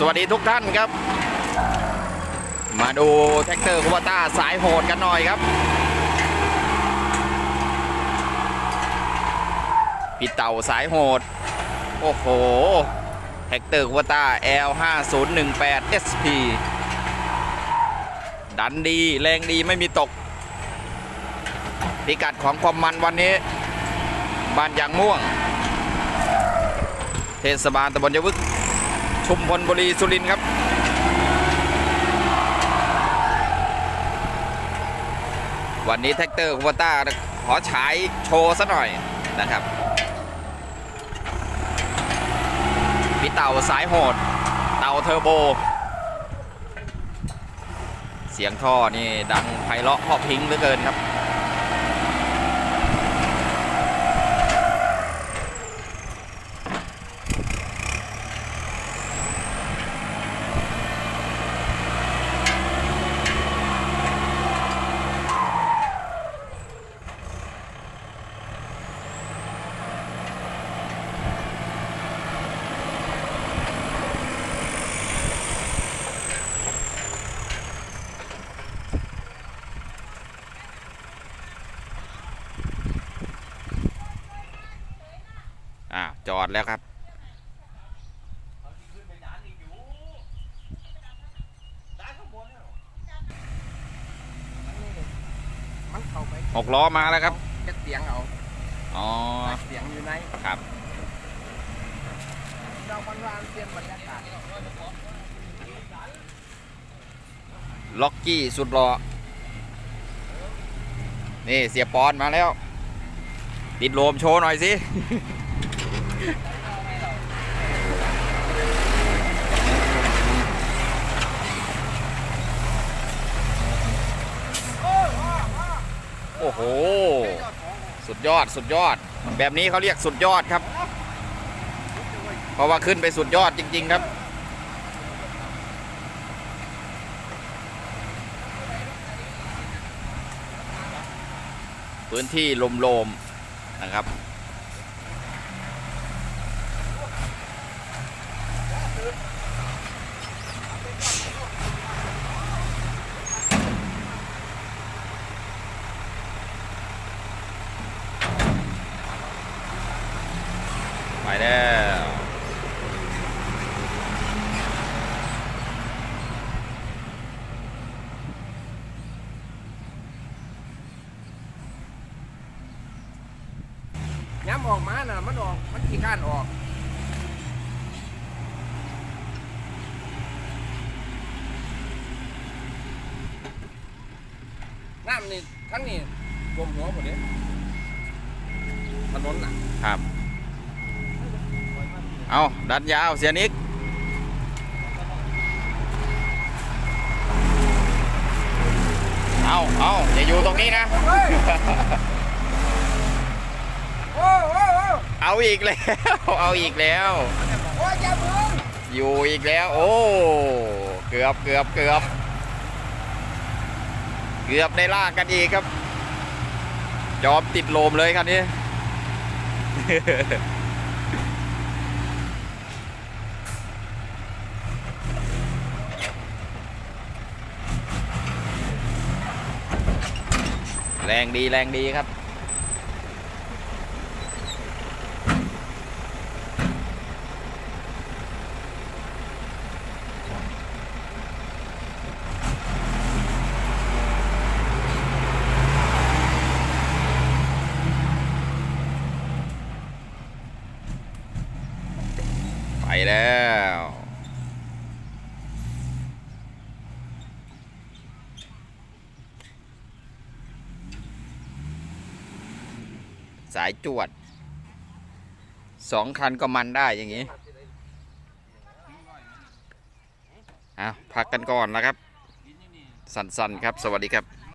สวัสดีทุกท่านครับ มาดูแท็กเตอร์คูบต้าสายโหดกันหน่อยครับพี่เต่าสายโหด โอ้โหแท็กเตอร์คูบต้า L5018 SP ดันดีแรงดีไม่มีตก พิกัดของความมันวันนี้ บ้านยางม่วง เทศบาลตำบลยวึก ชุมพลบุรีสุรินครับ วันนี้แท็กเตอร์คูปต้าขอฉายโชว์ซะหน่อยนะครับพี่เต่าสายโหด เต่าเทอร์โบ เสียงท่อนี่ดังไพเราะเพราะพิงเหลือเกินครับ อ่า จอดแล้วครับ มันเข้าไปหกล้อมาแล้วครับ จะเสียงเอาอ๋อ เสียงอยู่ในครับ เราวันวานเปลี่ยนบรรยากาศล็อกกี้สุดรอนี่เสียปอนมาแล้ว ติดโลมโชว์หน่อยสิ โอ้โห สุดยอดสุดยอด แบบนี้เขาเรียกสุดยอดครับ เพราะว่าขึ้นไปสุดยอดจริง ๆ ครับ พื้นที่ลมๆนะครับ ไปแล้วย้ำออกมาน่ะ มันออก มันขี้ข้านออก น้ำนี่ทั้งนี่รวมหัวหมดเลยถนนน่ะครับ เอาดันยาวเสียนิกเอาเอาอย่าอยู่ตรงนี้นะเฮ้ยโอ้โอ้โอ้เอาอีกแล้ว เอาอีกแล้ว โอ้ยอย่ามึงอยู่อีกแล้ว โอ้ เกือบเกือบเกือบ เกือบในลากกันอีกครับจอมติดโลมเลยคันนี้ แรงดีแรงดีครับ แล้ว สายจวด สองคันก็มันได้อย่างนี้เอาพักกันก่อนนะครับ สั้นๆครับ สวัสดีครับ